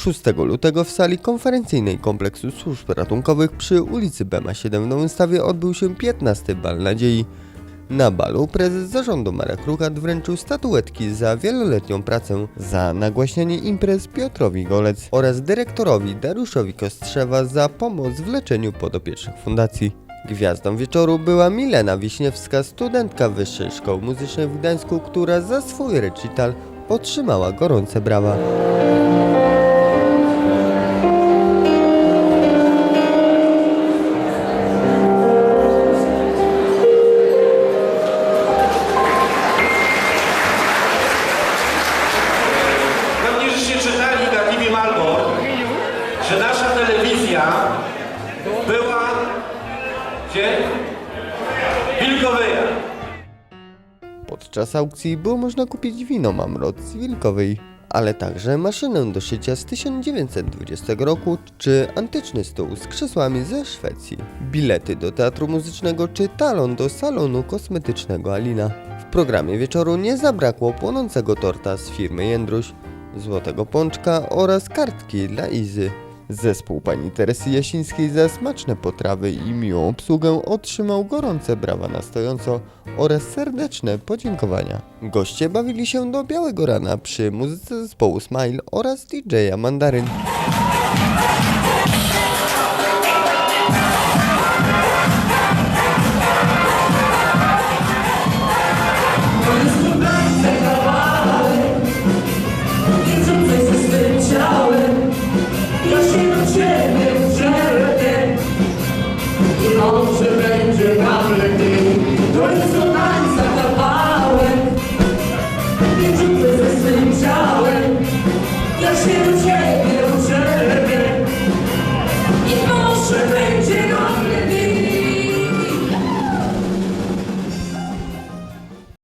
6 lutego w sali konferencyjnej kompleksu służb ratunkowych przy ulicy Bema 7 w Nowym Stawie odbył się 15 Bal Nadziei. Na balu prezes zarządu Marek Ruchat wręczył statuetki za wieloletnią pracę, za nagłaśnianie imprez Piotrowi Golec oraz dyrektorowi Dariuszowi Kostrzewa za pomoc w leczeniu podopiecznych fundacji. Gwiazdą wieczoru była Milena Wiśniewska, studentka Wyższej Szkoły Muzycznej w Gdańsku, która za swój recital otrzymała gorące brawa. Że nasza telewizja była gdzie? Wilkowyja. Podczas aukcji było można kupić wino Mamrot z Wilkowej, ale także maszynę do szycia z 1920 roku czy antyczny stół z krzesłami ze Szwecji, bilety do teatru muzycznego czy talon do salonu kosmetycznego Alina. W programie wieczoru nie zabrakło płonącego torta z firmy Jędruś, złotego pączka oraz kartki dla Izy. Zespół pani Teresy Jasińskiej za smaczne potrawy i miłą obsługę otrzymał gorące brawa na stojąco oraz serdeczne podziękowania. Goście bawili się do białego rana przy muzyce zespołu Smile oraz DJ-a Mandaryn. ciebie przelecieć i będzie nam lepiej. To jest to tańca kawałek, nie rzucę ja się do